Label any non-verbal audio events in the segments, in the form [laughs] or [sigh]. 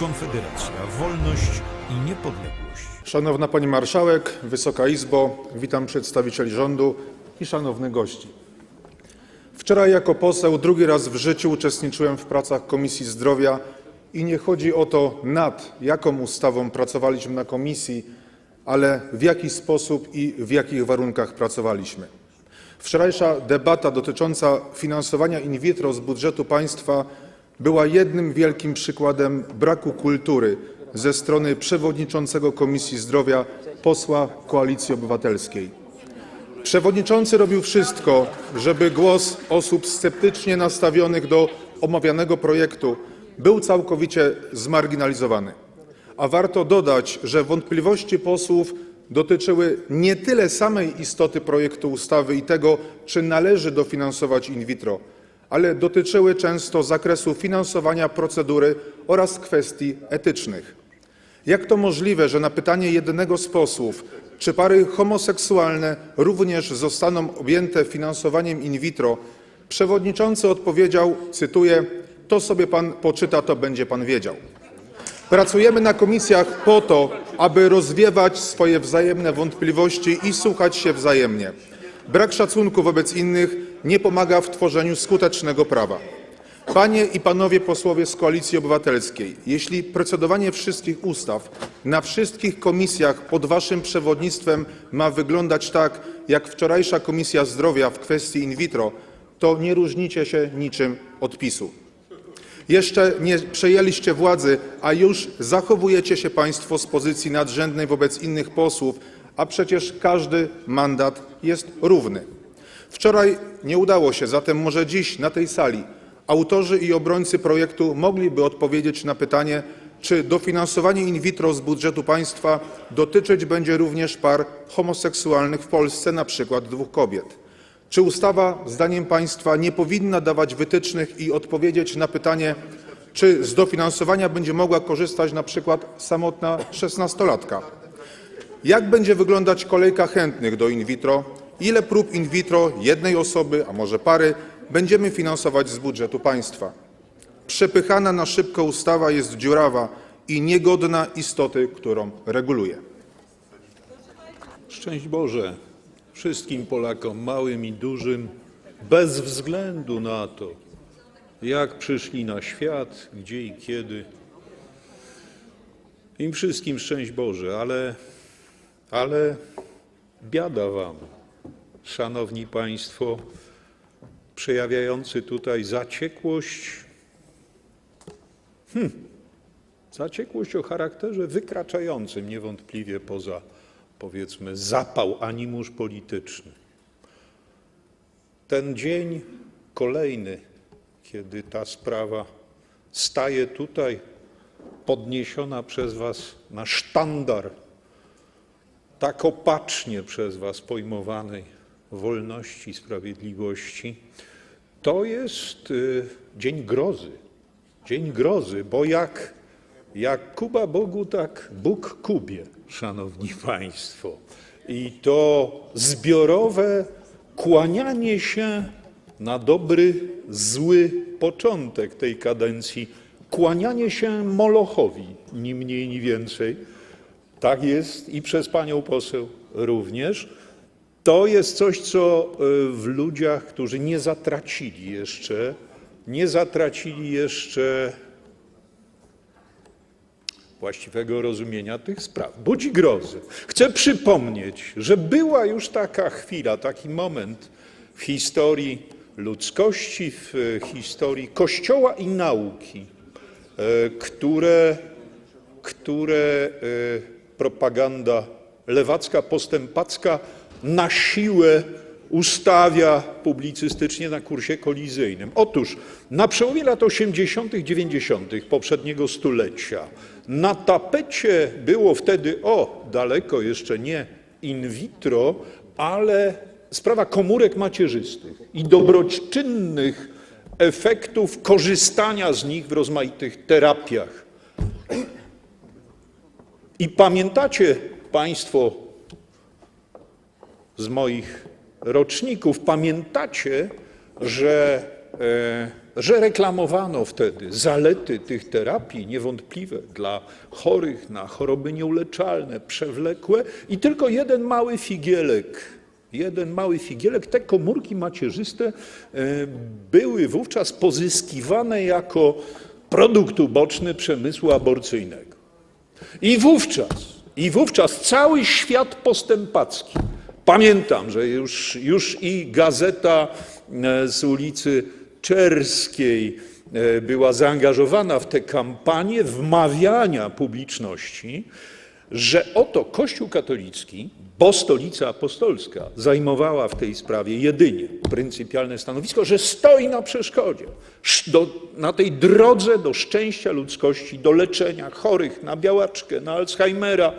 Konfederacja, wolność i niepodległość. Szanowna Pani Marszałek, Wysoka Izbo, witam przedstawicieli rządu i szanownych gości. Wczoraj jako poseł drugi raz w życiu uczestniczyłem w pracach Komisji Zdrowia i nie chodzi o to, nad jaką ustawą pracowaliśmy na komisji, ale w jaki sposób i w jakich warunkach pracowaliśmy. Wczorajsza debata dotycząca finansowania in vitro z budżetu państwa była jednym wielkim przykładem braku kultury ze strony przewodniczącego Komisji Zdrowia, posła Koalicji Obywatelskiej. Przewodniczący robił wszystko, żeby głos osób sceptycznie nastawionych do omawianego projektu był całkowicie zmarginalizowany. A warto dodać, że wątpliwości posłów dotyczyły nie tyle samej istoty projektu ustawy i tego, czy należy dofinansować in vitro, ale dotyczyły często zakresu finansowania procedury oraz kwestii etycznych. Jak to możliwe, że na pytanie jednego z posłów, czy pary homoseksualne również zostaną objęte finansowaniem in vitro, przewodniczący odpowiedział, cytuję: To sobie pan poczyta, to będzie pan wiedział. Pracujemy na komisjach po to, aby rozwiewać swoje wzajemne wątpliwości i słuchać się wzajemnie. Brak szacunku wobec innych nie pomaga w tworzeniu skutecznego prawa. Panie i panowie posłowie z Koalicji Obywatelskiej, jeśli procedowanie wszystkich ustaw na wszystkich komisjach pod waszym przewodnictwem ma wyglądać tak, jak wczorajsza Komisja Zdrowia w kwestii in vitro, to nie różnicie się niczym od PiSu. Jeszcze nie przejęliście władzy, a już zachowujecie się państwo z pozycji nadrzędnej wobec innych posłów, a przecież każdy mandat jest równy. Wczoraj nie udało się, zatem może dziś na tej sali autorzy i obrońcy projektu mogliby odpowiedzieć na pytanie, czy dofinansowanie in vitro z budżetu państwa dotyczyć będzie również par homoseksualnych w Polsce, przykład dwóch kobiet. Czy ustawa, zdaniem państwa, nie powinna dawać wytycznych i odpowiedzieć na pytanie, czy z dofinansowania będzie mogła korzystać przykład samotna szesnastolatka? Jak będzie wyglądać kolejka chętnych do in vitro? Ile prób in vitro jednej osoby, a może pary, będziemy finansować z budżetu państwa? Przepychana na szybko ustawa jest dziurawa i niegodna istoty, którą reguluje. Szczęść Boże wszystkim Polakom, małym i dużym, bez względu na to, jak przyszli na świat, gdzie i kiedy. Im wszystkim szczęść Boże, ale, ale biada Wam, Szanowni Państwo, przejawiający tutaj zaciekłość, hmm, zaciekłość o charakterze wykraczającym niewątpliwie poza powiedzmy, zapał, animusz polityczny. Ten dzień kolejny, kiedy ta sprawa staje tutaj, podniesiona przez Was na sztandar tak opacznie przez Was pojmowanej wolności, sprawiedliwości, to jest y, dzień grozy. Dzień grozy, bo jak, jak Kuba Bogu, tak Bóg Kubie szanowni [laughs] państwo. I to zbiorowe kłanianie się na dobry, zły początek tej kadencji, kłanianie się Molochowi, ni mniej, ni więcej. Tak jest i przez panią poseł również. To jest coś, co y, w ludziach, którzy nie zatracili jeszcze, nie zatracili jeszcze właściwego rozumienia tych spraw. Budzi grozy. Chcę przypomnieć, że była już taka chwila, taki moment w historii ludzkości, w e, historii Kościoła i nauki, e, które, które propaganda lewacka, postępacka na siłę ustawia publicystycznie na kursie kolizyjnym. Otóż na przełomie lat 80., 90. poprzedniego stulecia na tapecie było wtedy, o, daleko jeszcze nie in vitro, ale sprawa komórek macierzystych i dobroczynnych efektów korzystania z nich w rozmaitych terapiach. I pamiętacie Państwo z moich roczników, pamiętacie, że e, że reklamowano wtedy zalety tych terapii niewątpliwe dla chorych na choroby nieuleczalne, przewlekłe i tylko jeden mały figielek, jeden mały figielek, te komórki macierzyste e, były wówczas pozyskiwane jako produkt uboczny przemysłu aborcyjnego. I wówczas, i wówczas cały świat postępacki, pamiętam, że już, już i gazeta e, z ulicy Czerskiej e, była zaangażowana w tę kampanię wmawiania publiczności, że oto Kościół katolicki, bo stolica apostolska zajmowała w tej sprawie jedynie pryncypialne stanowisko, że stoi na przeszkodzie, sz- do, na tej drodze do szczęścia ludzkości, do leczenia chorych na białaczkę, na Alzheimera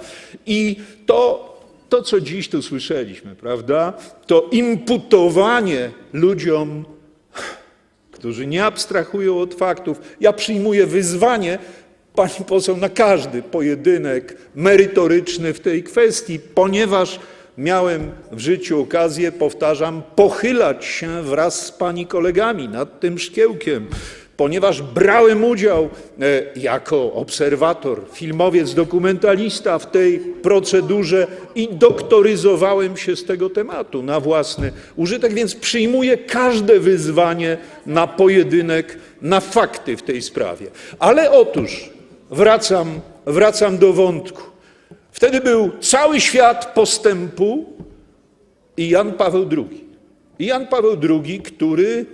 i to, to co dziś tu słyszeliśmy, prawda, to imputowanie ludziom którzy nie abstrahują od faktów. Ja przyjmuję wyzwanie, pani poseł, na każdy pojedynek merytoryczny w tej kwestii, ponieważ miałem w życiu okazję, powtarzam, pochylać się wraz z pani kolegami nad tym szkiełkiem, ponieważ brałem udział e, jako obserwator, filmowiec, dokumentalista w tej procedurze i doktoryzowałem się z tego tematu na własny użytek, więc przyjmuję każde wyzwanie na pojedynek, na fakty w tej sprawie. Ale otóż wracam, wracam do wątku. Wtedy był cały świat postępu i Jan Paweł II. I Jan Paweł II, który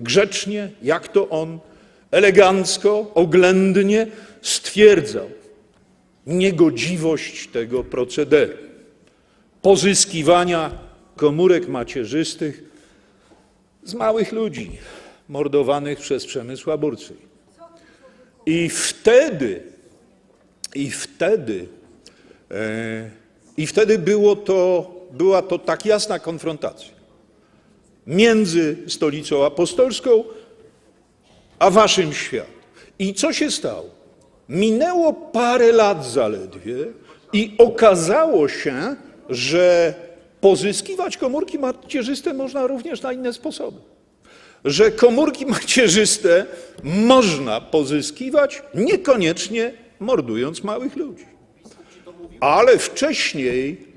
grzecznie, jak to on, elegancko, oględnie stwierdzał. Niegodziwość tego procederu. Pozyskiwania komórek macierzystych z małych ludzi mordowanych przez przemysł aborcyjny. I wtedy, i wtedy, e, i wtedy było to, była to tak jasna konfrontacja między stolicą apostolską a waszym światem. I co się stało? Minęło parę lat zaledwie i okazało się, że pozyskiwać komórki macierzyste można również na inne sposoby. Że komórki [laughs] macierzyste można pozyskiwać niekoniecznie mordując małych ludzi. Ale wcześniej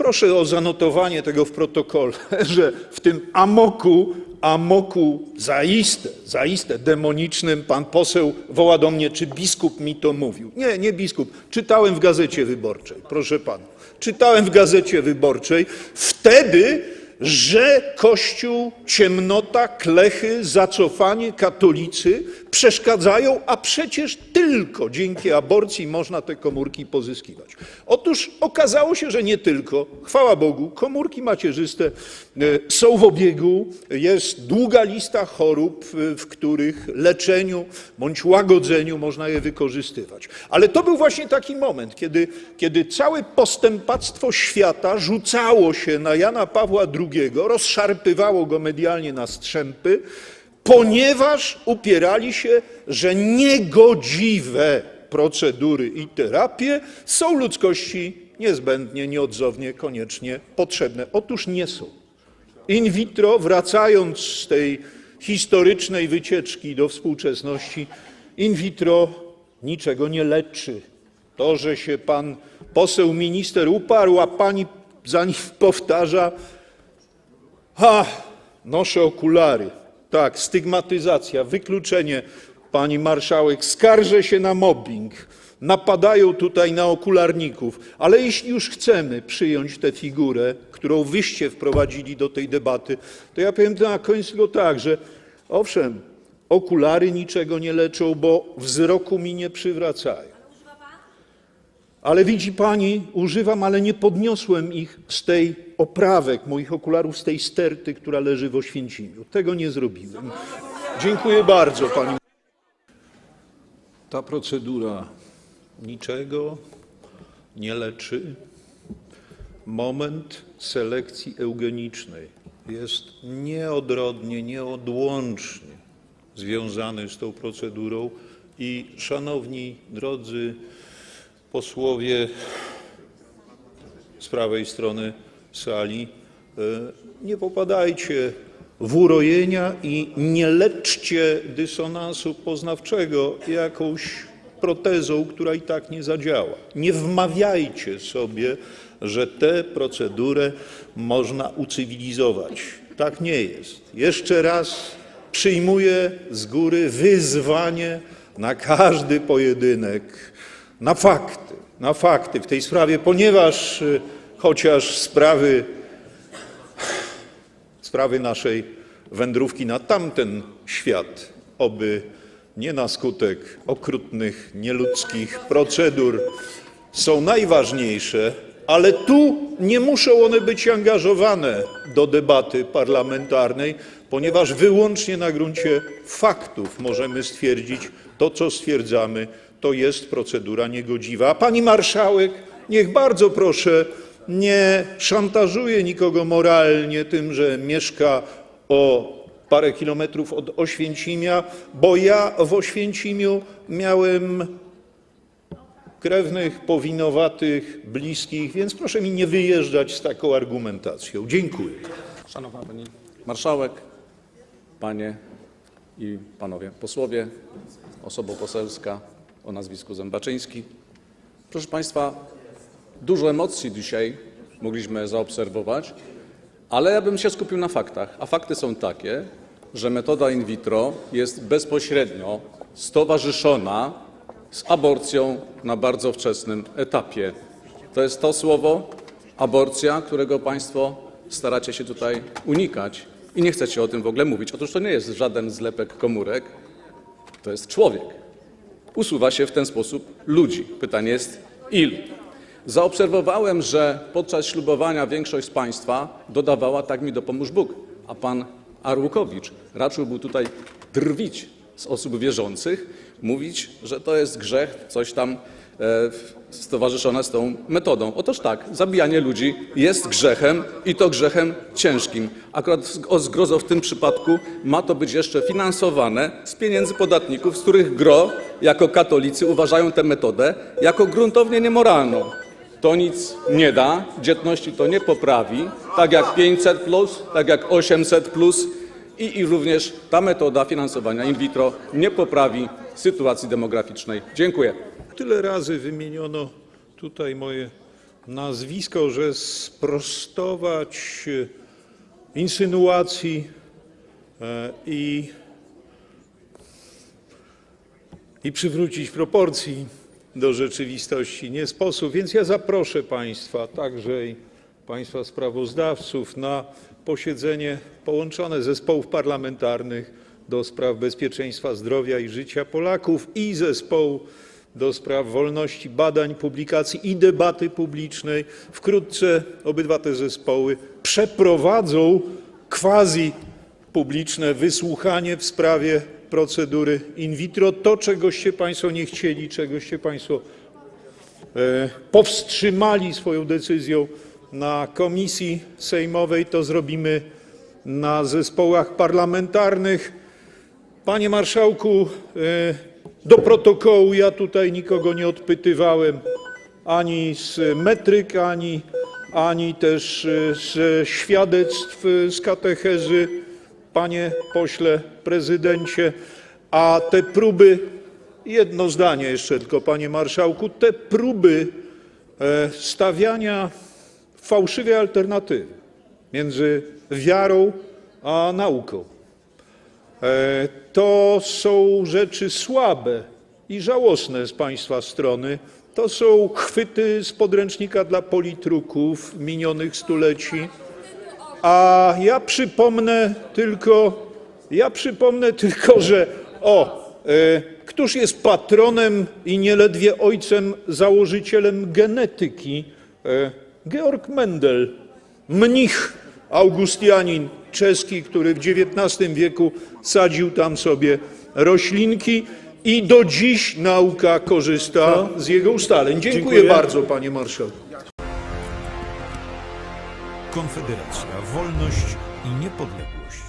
Proszę o zanotowanie tego w protokole, [laughs] że w tym amoku, amoku zaiste, zaiste demonicznym pan poseł woła do mnie, czy biskup mi to mówił. Nie, nie biskup. Czytałem w Gazecie Wyborczej, proszę pana. Czytałem w Gazecie Wyborczej wtedy, że Kościół, ciemnota, klechy, zacofanie, katolicy przeszkadzają, a przecież tylko dzięki aborcji można te komórki pozyskiwać. Otóż okazało się, że nie tylko, chwała Bogu, komórki macierzyste e, są w obiegu, jest długa lista chorób, w których leczeniu bądź łagodzeniu można je wykorzystywać. Ale to był właśnie taki moment, kiedy, kiedy całe postępactwo świata rzucało się na Jana Pawła II, rozszarpywało go medialnie na strzępy, ponieważ upierali się, że niegodziwe procedury i terapie są ludzkości niezbędnie, nieodzownie, koniecznie potrzebne. Otóż nie są. In vitro, wracając z tej historycznej wycieczki do współczesności, in vitro niczego nie leczy. To, że się pan poseł minister uparł, a pani za nim [laughs] powtarza, ha, noszę okulary. Tak, stygmatyzacja, wykluczenie, pani marszałek, skarżę się na mobbing. Napadają tutaj na okularników, ale jeśli już chcemy przyjąć tę figurę, którą wyście wprowadzili do tej debaty, to ja powiem na koniec tylko tak, że owszem, okulary niczego nie leczą, bo wzroku mi nie przywracają. Ale widzi pani, używam, ale nie podniosłem ich z tej oprawek moich okularów, z tej sterty, która leży w Oświęcimiu. Tego nie zrobiłem. Dziękuję bardzo pani. Ta procedura niczego nie leczy. Moment selekcji eugenicznej jest nieodrodnie, nieodłącznie związany z tą procedurą i szanowni drodzy posłowie z prawej strony sali, e, nie popadajcie w urojenia i nie leczcie dysonansu poznawczego jakąś protezą, która i tak nie zadziała. Nie wmawiajcie sobie, że tę procedurę można ucywilizować. Tak nie jest. Jeszcze raz przyjmuję z góry wyzwanie na każdy pojedynek, na fakty, na fakty w tej sprawie, ponieważ y, chociaż sprawy sprawy naszej wędrówki na tamten świat, oby nie na skutek okrutnych, nieludzkich procedur, są najważniejsze, ale tu nie muszą one być angażowane do debaty parlamentarnej, ponieważ wyłącznie na gruncie faktów możemy stwierdzić to, co stwierdzamy, to jest procedura niegodziwa. A pani marszałek, niech bardzo proszę nie szantażuje nikogo moralnie tym, że mieszka o parę kilometrów od Oświęcimia, bo ja w Oświęcimiu miałem krewnych, powinowatych, bliskich, więc proszę mi nie wyjeżdżać z taką argumentacją. Dziękuję. Szanowna Pani Marszałek, Panie i Panowie Posłowie, osoba poselska o nazwisku Zębaczyński. Proszę Państwa, dużo emocji dzisiaj mogliśmy zaobserwować, ale ja bym się skupił na faktach. A fakty są takie, że metoda in vitro jest bezpośrednio stowarzyszona z aborcją na bardzo wczesnym etapie. To jest to słowo aborcja, którego Państwo staracie się tutaj unikać i nie chcecie o tym w ogóle mówić. Otóż to nie jest żaden zlepek komórek, to jest człowiek. Usuwa się w ten sposób ludzi. Pytanie jest ilu? Zaobserwowałem, że podczas ślubowania większość z Państwa dodawała tak mi dopomóż Bóg, a pan Arłukowicz raczył był tutaj drwić z osób wierzących, mówić, że to jest grzech, coś tam e, stowarzyszone z tą metodą. Otóż tak, zabijanie ludzi jest grzechem i to grzechem ciężkim. Akurat o zgrozo w tym przypadku ma to być jeszcze finansowane z pieniędzy podatników, z których gro jako katolicy uważają tę metodę jako gruntownie niemoralną. To nic nie da, dzietności to nie poprawi, tak jak 500, plus, tak jak 800. Plus, i, I również ta metoda finansowania in vitro nie poprawi sytuacji demograficznej. Dziękuję. Tyle razy wymieniono tutaj moje nazwisko, że sprostować e, insynuacji e, i, i przywrócić proporcji do rzeczywistości nie sposób. Więc ja zaproszę Państwa, także i Państwa sprawozdawców, na posiedzenie połączone zespołów parlamentarnych do spraw bezpieczeństwa zdrowia i życia Polaków i zespołu do spraw wolności badań, publikacji i debaty publicznej. Wkrótce obydwa te zespoły przeprowadzą quasi publiczne wysłuchanie w sprawie procedury in vitro. To, czegoście Państwo nie chcieli, czegoście Państwo e, powstrzymali swoją decyzją na komisji sejmowej, to zrobimy na zespołach parlamentarnych. Panie marszałku, e, do protokołu ja tutaj nikogo nie odpytywałem ani z metryk, ani, też e, z świadectw e, z katechezy, panie pośle prezydencie, a te próby, jedno zdanie jeszcze tylko, panie marszałku, te próby e, stawiania fałszywej alternatywy między wiarą a nauką. E, To są rzeczy słabe i żałosne z Państwa strony. To są chwyty z podręcznika dla politruków minionych stuleci. A ja przypomnę tylko, ja przypomnę tylko, że o, e, któż jest patronem i nieledwie ojcem założycielem genetyki? E, Georg Mendel, mnich augustianin czeski, który w XIX wieku sadził tam sobie roślinki i do dziś nauka korzysta z jego ustaleń. Dziękuję, Dziękuję. bardzo, panie marszałku. Konfederacja, wolność i niepodległość.